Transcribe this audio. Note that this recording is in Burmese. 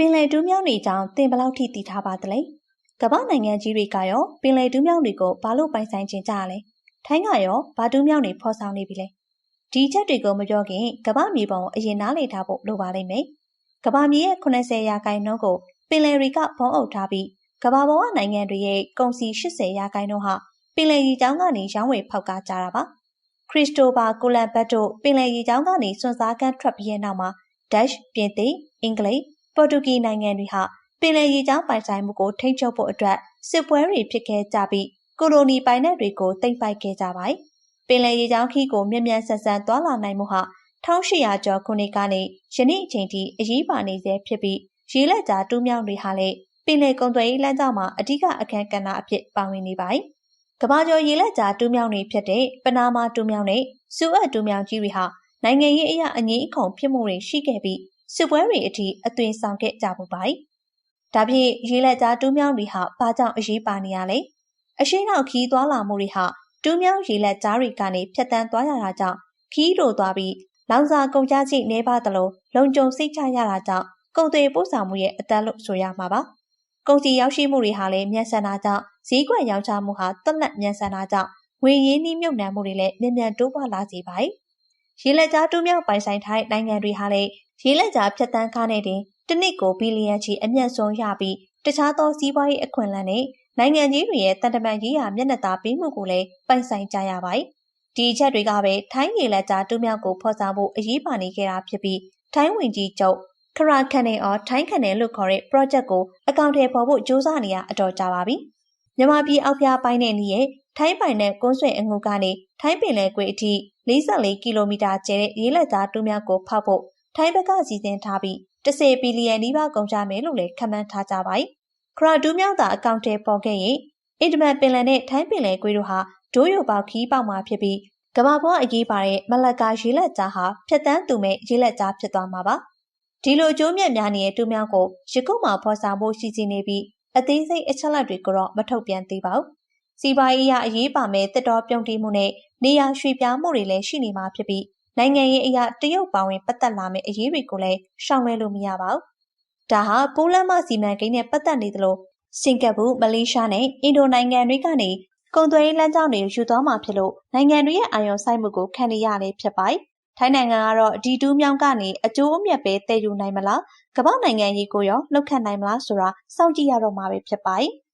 ပင်လယ်တူးမြောင်းတွေကြောင့်တင်ဘလောက်ထိတည်ထားပါသလဲကမ္ဘာနိုင်ငံကြီးတွေကရောပင်လယ်တူးမြောင်းတွေကိုဘာလို့ပိုင်ဆိုင်ခြင်းကြရလဲထိုင်းကရောဘာတူးမြောင်းတွေဖော်ဆောင်နေပြီလဲဒီချက်တွေကိုမပြောခင်ကမ္ဘာမြေပုံကိုအရင်နားလည်ထားဖို့လိုပါလိမ့်မယ်ကမ္ဘာမြေရဲ့80ရာခိုင်နှုန်းကိုပင်လယ်တွေကဖုံးအုပ်ထားပြီးကမ္ဘာပေါ်ကနိုင်ငံတွေရဲ့ကုန်စည်80ရာခိုင်နှုန်းဟာပင်လယ်ရေကြောင်းကနေရောင်းဝယ်ဖောက်ကားကြတာပါခရစ္စတိုဖာကိုလန်ဘတ်တို့ပင်လယ်ရေကြောင်းကနေစွန့်စားကမ်းထွက်ပြီးတဲ့နောက်မှာဒက်ရှ်ပြင်သစ်အင်္ဂလိပ် ပေါ်တူဂီနိုင်ငံတွေဟာပင်လယ်ရေကြောင်းပိုင်ဆိုင်မှုကိုထိန်းချုပ်ဖို့အတွက်စစ်ပွဲတွေဖြစ်ခဲ့ကြပြီးကိုလိုနီပိုင်နက်တွေကိုသိမ်းပိုက်ခဲ့ကြပါတယ်။ပင်လယ်ရေကြောင်းခီးကိုမြ мян ဆန်ဆန်သွာလာနိုင်မှုဟာ1800ကျော်ခုနှစ်ကနေယနေ့အချိန်ထိအရေးပါနေစေဖြစ်ပြီးရေလက်ကြားတူးမြောင်းတွေဟာလည်းပင်လယ်ကုန်သွယ်ရေးလမ်းကြောင်းမှာအဓိကအခန်းကဏ္ဍအဖြစ်ပါဝင်နေပါတယ်။ကမ္ဘာကျော်ရေလက်ကြားတူးမြောင်းတွေဖြစ်တဲ့ပနာမာတူးမြောင်းနဲ့စူအတ်တူးမြောင်းကြီးတွေဟာနိုင်ငံရေးအရာအငြင်းအခုံဖြစ်မှုတွေရှိခဲ့ပြီး စစ်ပွဲတွေအထိအသွင်ဆောင်ခဲ့ကြမှုပါတယ်။ဒါဖြင့်ရေလက်ကြားတူးမြောင်းတွေဟာဘာကြောင့်အရေးပါနေရလဲ။အရှိနောက်ခီးသွားလာမှုတွေဟာတူးမြောင်းရေလက်ကြားတွေကနေဖြတ်တန်းသွားရတာကြောင့်ခီးတို့သွားပြီးလောင်စာကုန်ကြချိနေပါသလိုလုံခြုံစိတ်ချရတာကြောင့်ကုန်သွယ်ပို့ဆောင်မှုရဲ့အသက်လို့ဆိုရမှာပါ။ကုန်စည်ရောက်ရှိမှုတွေဟာလည်းမြန်ဆန်တာကြောင့်ဈေးကွက်ရောင်းချမှုဟာတက်လက်မြန်ဆန်တာကြောင့်ငွေရင်းနှီးမြုပ်နှံမှုတွေလည်းမြန်မြန်တိုးပွားလာစေပါတယ်။ ရေလက်ကြားတူးမြောင်းပိုင်ဆိုင်ထိုင်းနိုင်ငံတွေဟာလည်းရေလက်ကြားဖြတ်တန်းကားနဲ့တင်တစ်နှစ်ကိုဘီလီယံချီအမျက်ဆုံးရပြီးတခြားသောစီးပွားရေးအခွင့်အလမ်းနဲ့နိုင်ငံကြီးတွေရဲ့တန်တမန်ရေးရာမျက်နှာသာပေးမှုကိုလည်းပိုင်ဆိုင်ကြရပါတယ်။ဒီအချက်တွေကပဲထိုင်းရေလက်ကြားတူးမြောက်ကိုဖော်ဆောင်ဖို့အရေးပါနေခဲ့တာဖြစ်ပြီးထိုင်းဝင်ကြီးချုပ်ခရာခန်နေအော်ထိုင်းခန်နေလို့ခေါ်တဲ့ project ကိုအကောင့်ထဲပေါ်ဖို့စ조사နေရအတော်ကြာပါပြီ။မြန်မာပြည်အောက်ဖျားပိုင်းနဲ့နီးရဲ့ ထိုင်းပိုင်နဲ့ကွန်းဆွေအငုကနေထိုင်းပင်လယ်ကွေ့အထိ44ကီလိုမီတာကျဲတဲ့ရေလက်ကြားတူးမြောက်ကိုဖောက်ဖို့ထိုင်းဘက်ကစီစဉ်ထားပြီး10ဘီလီယံနီးပါးကုန်ကျမယ်လို့လည်းခန့်မှန်းထားကြပါတယ်။ခရာဒူးမြောက်တာအကောင့်ထဲပေါ်ခဲ့ရင်အင်ဒမန်ပင်လယ်နဲ့ထိုင်းပင်လယ်ကွေးတို့ဟာဒိုးရိုပေါခီးပေါက်မှာဖြစ်ပြီးကဘာပေါ်အရေးပါတဲ့မလက်ကာရေလက်ကြားဟာဖြတ်တန်းသူမဲ့ရေလက်ကြားဖြစ်သွားမှာပါ။ဒီလိုကျိုးမြတ်များနေတဲ့တူးမြောက်ကိုရကုတ်မှာဖော်ဆောင်ဖို့ရှိစီနေပြီးအသေးစိတ်အချက်လက်တွေကိုတော့မထုတ်ပြန်သေးပါဘူး။ စီးပွားရေးအရအရေးပါမဲ့တစ်တော်ပြုံတီးမှုနဲ့နေရာရွှေ့ပြောင်းမှုတွေလည်းရှိနေမှာဖြစ်ပြီးနိုင်ငံရေးအရာတရုတ်ပါဝင်ပတ်သက်လာမယ့်အရေးတွေကိုလည်းရှောင်လွှဲလို့မရပါဘူး။ဒါဟာပိုးလမ်းမစီမံကိန်းနဲ့ပတ်သက်နေသလိုစင်ကာပူမလေးရှားနဲ့အင်ဒိုနိုင်ငံတွေကနေကုန်သွယ်ရေးလမ်းကြောင်းတွေယူသွားမှာဖြစ်လို့နိုင်ငံတွေရဲ့အာရုံစိုက်မှုကိုခံနေရလေဖြစ်ပါတယ်။ထိုင်းနိုင်ငံကတော့ဒီတူးမြောင်းကနေအကျိုးအမြတ်ပဲတည်ယူနိုင်မလားကမ္ဘာနိုင်ငံရေးကိုရောလှုပ်ခတ်နိုင်မလားဆိုတာစောင့်ကြည့်ရတော့မှာပဲဖြစ်ပါတယ်။